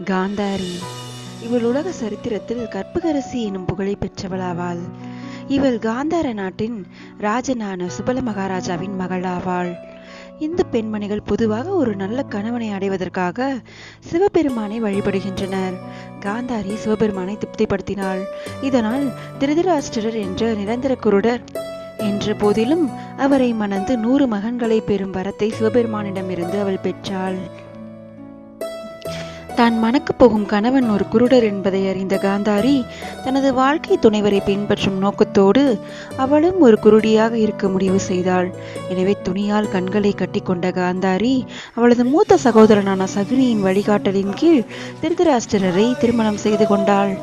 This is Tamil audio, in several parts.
காந்தாரி இவள் உலக சரித்திரத்தில் கற்பகரசி எனும் புகழை பெற்றவளாவாள். இவள் காந்தார நாட்டின் ராஜனான சுபல மகாராஜாவின் மகளாவாள். இந்து பெண்மணிகள் பொதுவாக ஒரு நல்ல கணவனை அடைவதற்காக சிவபெருமானை வழிபடுகின்றனர். காந்தாரி சிவபெருமானை திருப்திப்படுத்தினாள். இதனால் திருதராஷ்டிரர் என்ற நிரந்தர குருடர் என்ற போதிலும் அவரை மணந்து நூறு மகன்களை பெறும் வரத்தை சிவபெருமானிடமிருந்து அவள் பெற்றாள். தான் மணக்கப் போகும் கணவன் ஒரு குருடர் என்பதை அறிந்த காந்தாரி தனது வாழ்க்கை துணைவரை பின்பற்றும் நோக்கத்தோடு அவளும் ஒரு குருடியாக இருக்க முடிவு செய்தாள். எனவே துணியால் கண்களை கட்டிக்கொண்ட காந்தாரி அவளது மூத்த சகோதரனான சகுனியின் வழிகாட்டலின் கீழ் திருதராஷ்டிரரை திருமணம் செய்து கொண்டாள்.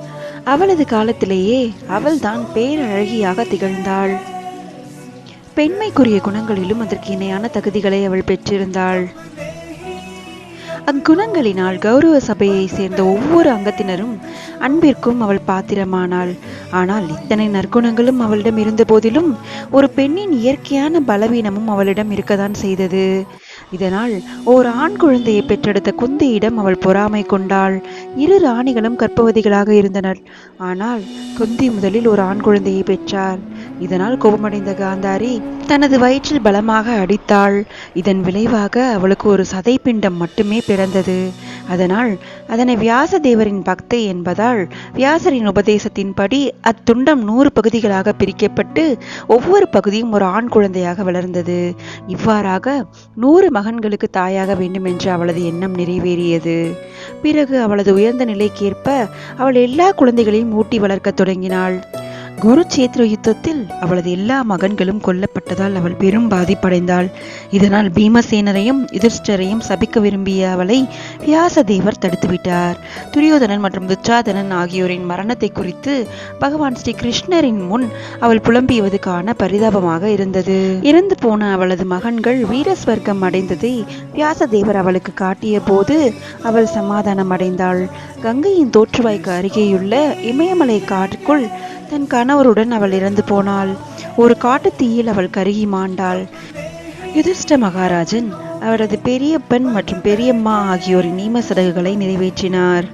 அவளது காலத்திலேயே அவள்தான் பேரழகியாக திகழ்ந்தாள். பெண்மைக்குரிய குணங்களிலும் அதற்கு இணையான தகுதிகளை அவள் பெற்றிருந்தாள். அக்குணங்களினால் கௌரவ சபையை சேர்ந்த ஒவ்வொரு அங்கத்தினரும் அன்பிற்கும் அவள் பாத்திரமானாள். ஆனால் இத்தனை நற்குணங்களும் அவளிடம் இருந்த போதிலும் ஒரு பெண்ணின் இயற்கையான பலவீனமும் அவளிடம் இருக்கத்தான் செய்தது. இதனால் ஓர் ஆண் குழந்தையை பெற்றெடுத்த குந்தியிடம் அவள் பொறாமை கொண்டாள். இரு ராணிகளும் கற்பவதிகளாக இருந்தனர். ஆனால் குந்தி முதலில் ஒரு ஆண் குழந்தையை பெற்றார். இதனால் கோபமடைந்த காந்தாரி தனது வயிற்றில் பலமாக அடித்தாள். இதன் விளைவாக அவளுக்கு ஒரு சதைப்பிண்டம் மட்டுமே பிறந்தது. அதனால் அதனை வியாச தேவரின் பக்தை என்பதால் வியாசரின் உபதேசத்தின்படி அத்துண்டம் நூறு பகுதிகளாக பிரிக்கப்பட்டு ஒவ்வொரு பகுதியும் ஒரு ஆண் குழந்தையாக வளர்ந்தது. இவ்வாறாக நூறு மகன்களுக்கு தாயாக வேண்டும் என்று அவளது எண்ணம் நிறைவேறியது. பிறகு அவளது உயர்ந்த நிலைக்கேற்ப அவள் எல்லா குழந்தைகளையும் ஊட்டி வளர்க்க தொடங்கினாள். குருச்சேத்திர யுத்தத்தில் அவளது எல்லா மகன்களும் கொல்லப்பட்டதால் அவள் பெரும் பாதிப்படைந்தாள். இதனால் பீமசேனரையும் யுதிஷ்டரையும் சபிக்க விரும்பிய அவளை வியாசதேவர் தடுத்துவிட்டார். துரியோதனன் மற்றும் துச்சாதனன் ஆகியோரின் மரணத்தை குறித்து பகவான் ஸ்ரீ கிருஷ்ணரின் முன் அவள் புலம்பியவது காண பரிதாபமாக இருந்தது. இறந்து போன அவளது மகன்கள் வீரஸ்வர்க்கம் அடைந்ததை வியாசதேவர் அவளுக்கு காட்டிய போது அவள் சமாதானம் அடைந்தாள் கங்கையின் தோற்றுவாய்க்கு அருகேயுள்ள இமயமலை காட்டுக்குள் தன் கணவருடன் அவள் இறந்து போனாள். ஒரு காட்டு தீயில் அவள் கருகி மாண்டாள். யுதிஷ்ட மகாராஜன் அவரது பெரியப்பன் மற்றும் பெரியம்மா ஆகியோரின் நீம சடங்குகளை நிறைவேற்றினார்.